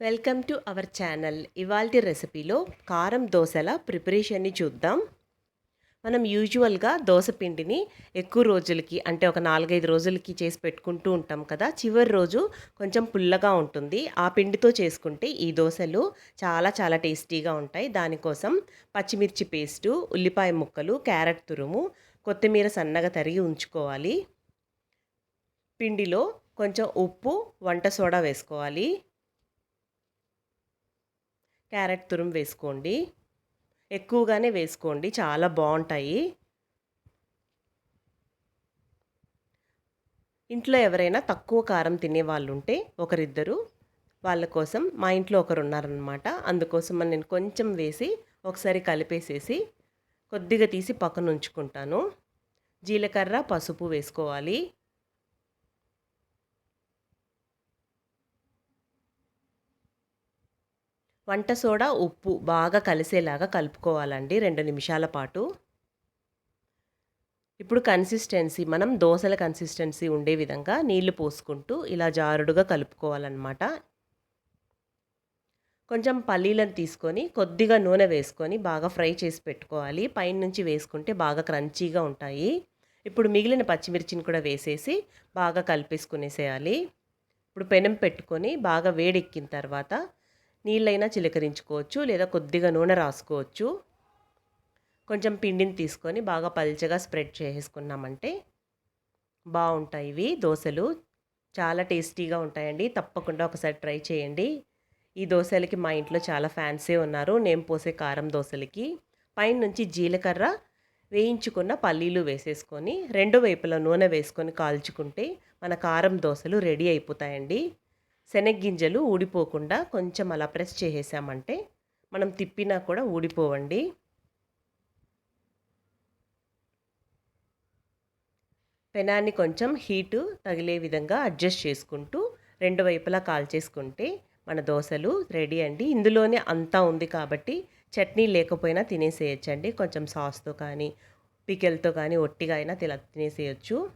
Welcome to our channel. ఇవాల్టి రెసిపీలో కారం దోశల ప్రిపరేషన్ని చూద్దాం. మనం యూజువల్గా దోశ పిండిని ఎక్కువ రోజులకి అంటే ఒక నాలుగైదు రోజులకి చేసి పెట్టుకుంటూ ఉంటాం కదా చివరి రోజు కొంచెం పుల్లగా ఉంటుంది. ఆ పిండితో చేసుకుంటే ఈ దోశలు చాలా చాలా టేస్టీగా ఉంటాయి. దానికోసం పచ్చిమిర్చి పేస్టు ఉల్లిపాయ ముక్కలు క్యారెట్ తురుము కొత్తిమీర సన్నగా తరిగి ఉంచుకోవాలి. పిండిలో కొంచెం ఉప్పు వంట సోడా వేసుకోవాలి. క్యారెట్ తురుము వేసుకోండి. ఎక్కువగానే వేసుకోండి. చాలా బాగుంటాయి. ఇంట్లో ఎవరైనా తక్కువ కారం తినే వాళ్ళు ఉంటే ఒకరిద్దరు వాళ్ళ కోసం మా ఇంట్లో ఒకరు ఉన్నారనమాట అందుకోసం నేను కొంచెం వేసి ఒకసారి కలిపేసేసి కొద్దిగా తీసి పక్కన ఉంచుకుంటాను. జీలకర్ర పసుపు వేసుకోవాలి. వంట సోడా ఉప్పు బాగా కలిసేలాగా కలుపుకోవాలండి రెండు నిమిషాల పాటు. ఇప్పుడు కన్సిస్టెన్సీ మనం దోశల కన్సిస్టెన్సీ ఉండే విధంగా నీళ్ళు పోసుకుంటూ ఇలా జారుడుగా కలుపుకోవాలన్నమాట. కొంచెం పల్లీలను తీసుకొని కొద్దిగా నూనె వేసుకొని బాగా ఫ్రై చేసి పెట్టుకోవాలి. పైన నుంచి వేసుకుంటే బాగా క్రంచీగా ఉంటాయి. ఇప్పుడు మిగిలిన పచ్చిమిర్చిని కూడా వేసేసి బాగా కలిపేసుకునేసేయాలి. ఇప్పుడు పెనం పెట్టుకొని బాగా వేడెక్కిన తర్వాత నీళ్ళైనా చిలకరించుకోవచ్చు లేదా కొద్దిగా నూనె రాసుకోవచ్చు. కొంచెం పిండిని తీసుకొని బాగా పల్చగా స్ప్రెడ్ చేసుకున్నామంటే బాగుంటాయి ఇవి దోశలు. చాలా టేస్టీగా ఉంటాయండి. తప్పకుండా ఒకసారి ట్రై చేయండి. ఈ దోశలకి మా ఇంట్లో చాలా ఫ్యాన్సే ఉన్నారు. నేను పోసే కారం దోశలకి. పైన నుంచి జీలకర్ర వేయించుకున్న పల్లీలు వేసేసుకొని రెండు వైపుల నూనె వేసుకొని కాల్చుకుంటే మన కారం దోశలు రెడీ అయిపోతాయండి. శనగ్గింజలు ఊడిపోకుండా కొంచెం అలా ప్రెస్ చేసేసామంటే మనం తిప్పినా కూడా ఊడిపోవండి. పెనాన్ని కొంచెం హీటు తగిలే విధంగా అడ్జస్ట్ చేసుకుంటూ రెండు వైపులా కాల్చేసుకుంటే మన దోశలు రెడీ అండి. ఇందులోనే అంతా ఉంది కాబట్టి చట్నీ లేకపోయినా తినేసేయచ్చండి. కొంచెం సాస్తో కానీ పికెల్తో కానీ ఒట్టిగా అయినా తిన తినేసేయచ్చు.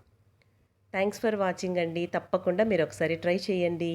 థ్యాంక్స్ ఫర్ వాచింగ్ అండి. తప్పకుండా మీరు ఒకసారి ట్రై చేయండి.